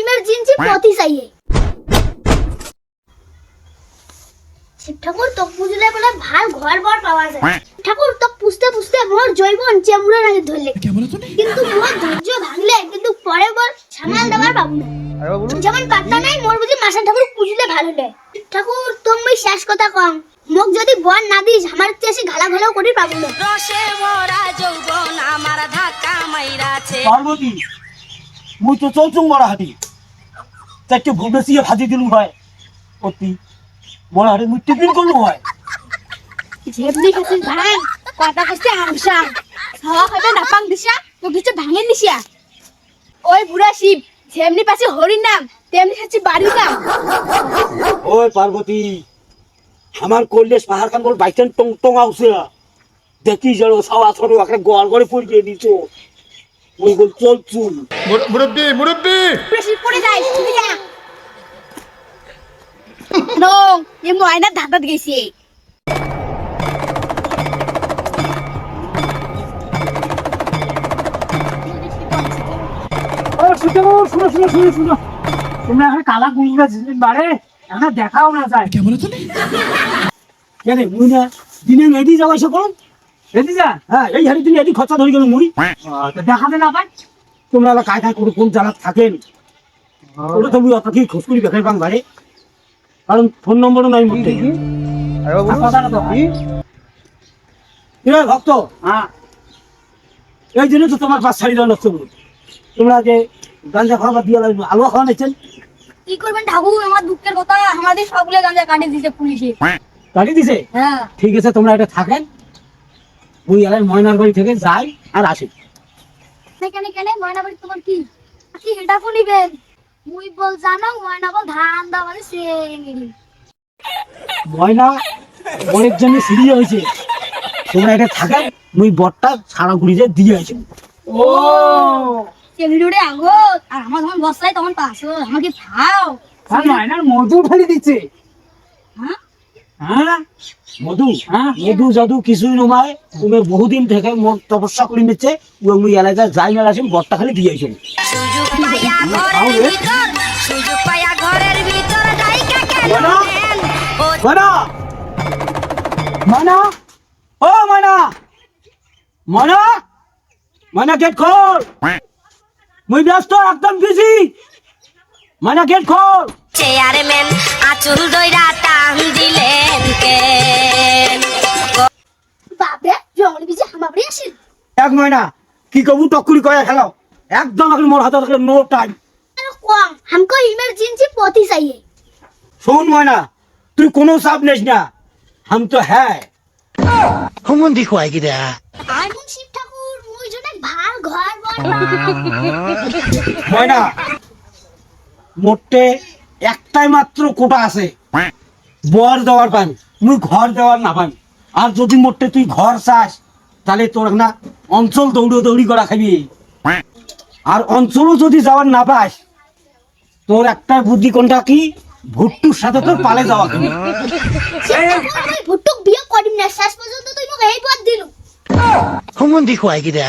Emergency পথি চাইয়ে শিব ঠাকুর তো পুজলে বলে ভালো ঘর বর পাওয়া যায়। ঠাকুর তো পুষতে পুষতে মোর জৈবন চেমুড়ে রাখে ধরলে। কিন্তু মোর ধৈর্য ভাঙলে কিন্তু পরে বর সামাল দেওয়ার পাবো না। যেমন পাত্তা নাই মোর বুঝি মাসা ঠাকুর পুজলে ভালো দেয় ঠাকুর তুমি শেষ কথা কম। মোক যদি বর না দিস আমার চেয়ে ঘালা ঘালাও করি পাবো না। রসে ভরা যৌবন আমার ধাক্কা মাইরাছে। পার্বতী মুই তো চলছুং বড় হাতি চারটে ভুবেসিয়ে ভাজি দিলু হয় অতি। হাতি মুই টিফিন করলু হয় কথা করছে হামসা হাওয়া খাবে নাপাং দিশা তো কিছু ওই বুড়া শিব যেমনি পাশে হরির নাম তেমনি খাচ্ছি বাড়ির নাম। ওই পার্বতী আমার কল্লেশ পাহাড় খান বল বাইচান টং টং আউছে দেখি যাও সাওয়া ছোট একটা গোয়াল করে পড়িয়ে দিছ। ওই বল চলছুন মুরব্বী মুরব্বী! বুড়া শিব পড়ে যায় তুমি যা। নং এ ময়না ধাঁধাত গেছে। ও শুনো শুনো শুনো শুনো শুনো। তোমরা এখন কালা গুলগুলা বাড়ে এখন দেখাও না যায়। কেন মুই না দিনে মেডি যাওয়া এসে করুন হ্যাঁ এই হাড়ি তুমি এটি খরচা ধরে গেল মুড়ি। দেখাতে না পাই? তোমরা আবার কায় কায় করে কোন জায়গা থাকেন? ওটা তুমি অত কি খোঁজ করি দেখাই পাং বাড়ে কারণ ফোন নম্বরও নাই হয়। ভক্ত হ্যাঁ। এই জন্য তো তোমার পাঁচ নষ্ট করুন তোমরা যে গাঞ্জা খাওয়া দিয়ে লাগবে আলুয়া খাওয়া নিচ্ছেন কি করবেন ঠাকুর? আমার দুঃখের কথা। আমাদের সবগুলো গাঁজা কাটে দিছে পুলিশে। গাড়ি দিছে হ্যাঁ। ঠিক আছে তোমরা এটা থাকেন। ওই এলাকায় ময়নার বাড়ি থেকে যাই আর আসি। কেন কেন ময়না বাড়ি তোমার কি? কি হেটা ফুলিবেন মুই বল জানো ময়না বল ধান দা সেঙ্গি ময়না অনেক জন্য সিঁড়ি হয়েছে। তোমরা এটা থাকেন মুই বটটা সারা ঘুরি যে দিয়ে ও সেঙ্গিড়ে আগত আর আমার যখন বসাই তখন পাশো আমাকে খাও। আর ময়নার মধু ফেলে দিচ্ছে। হ্যাঁ? মধু হ্যাঁ? মধু যদু কিছুই নমায়। তুমি বহুদিন থেকে মন তপস্যা করে নিচ্ছে। মুই এলাকায় যাই না আসেন বটটা খালি দিয়ে আসেন। নেন? ও ময়না ময়না ময়না গেট খোল। মুই ব্যস্ত একদম বিজি ময়না গেট খোল। চেয়ারম্যান আচল দইরা টান দিলেন কে? বাপরে জঙ্গলে বিজে হামাবড়ে আসেন এক ময়না কি কবু টকুরি কয়া খেলো? একদম এখন মোর হাতে থাকলে নো টাইম কম হামকো ইমার্জেন্সি পথি চাইয়ে। শোন ময়না তুই কোনো চাপ নিস না। হাম তো হ্যাঁ। হুমুন দেখো আই কি দা আমি শিব ঠাকুর মুই জনে ভালো ঘর বন ময়না মোটে একটাই মাত্র কোটা আছে। বর দেওয়ার পান মুই ঘর দেওয়ার না পান আর যদি মোটে তুই ঘর চাস তাহলে তোর না অঞ্চল দৌড়ো দৌড়ি করা খাবি। আর অঞ্চলও যদি যাওয়ার না পাস তোর একটা বুদ্ধি কোনটা কি? ভুট্টুর সাথে তোর পালে যাওয়া খাবি। ভুটুক বিয়ে করিম না শেষ পর্যন্ত তুই মোক এই পথ দিলু। হুমুন দেখুয়াই গিরা